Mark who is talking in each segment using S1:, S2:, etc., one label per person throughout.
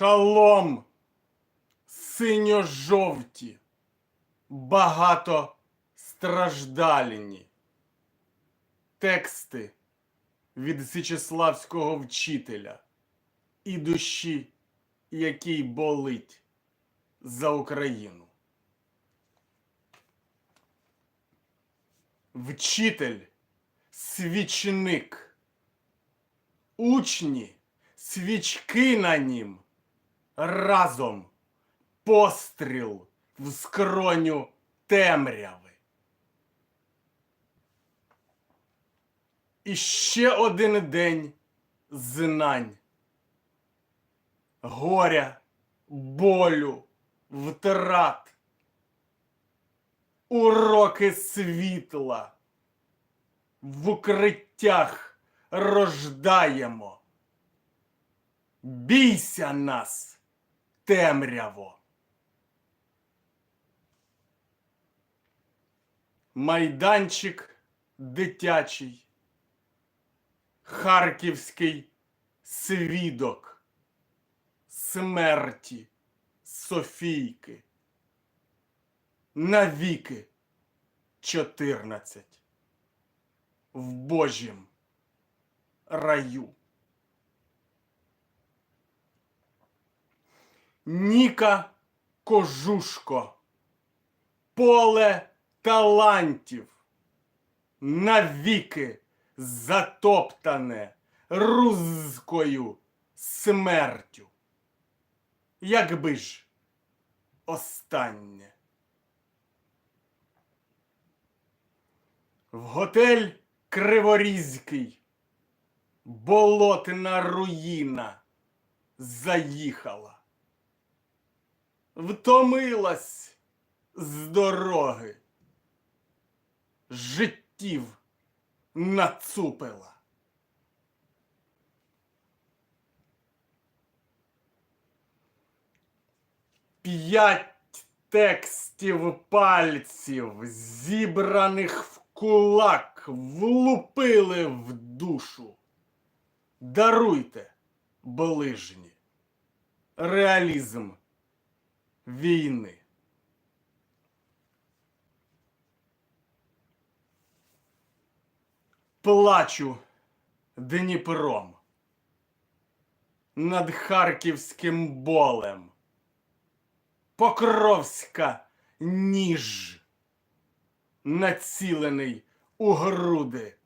S1: Шалом, синьо-жовті, багато страждальні. Тексти від Січеславського вчителя і душі, який болить за Україну. Вчитель свічник. Учні, свічки на нім. Разом постріл в скроню темряви. І ще один день знань. Горя, болю, втрат. Уроки світла в укриттях рождаємо. Бійся нас, темряво. Майданчик дитячий, Харківський свідок смерті Софійки. Навіки чотирнадцять в Божім раю. Ніка Кожушко, поле талантів, навіки затоптане рузькою смертю. Якби ж останнє. В готель Криворізький болотна руїна заїхала. Втомилась з дороги, життів нацупила. П'ять текстів пальців, зібраних в кулак, влупили в душу. Даруйте, ближні, реалізм війни. Плачу Дніпром над харківським болем. Покровська ніж, націлений у груди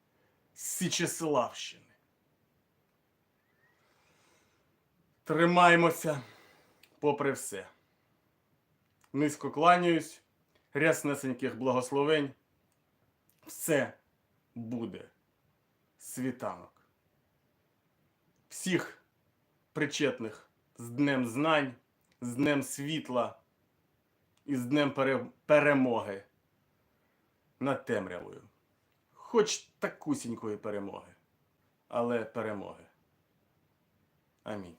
S1: Січеславщини. Тримаймося попри все. Низько кланяюсь, ряснесеньких благословень. Все буде світанок. Всіх причетних з Днем Знань, з Днем Світла і з Днем пере- перемоги над темрявою. Хоч такусінької перемоги, але перемоги. Амінь.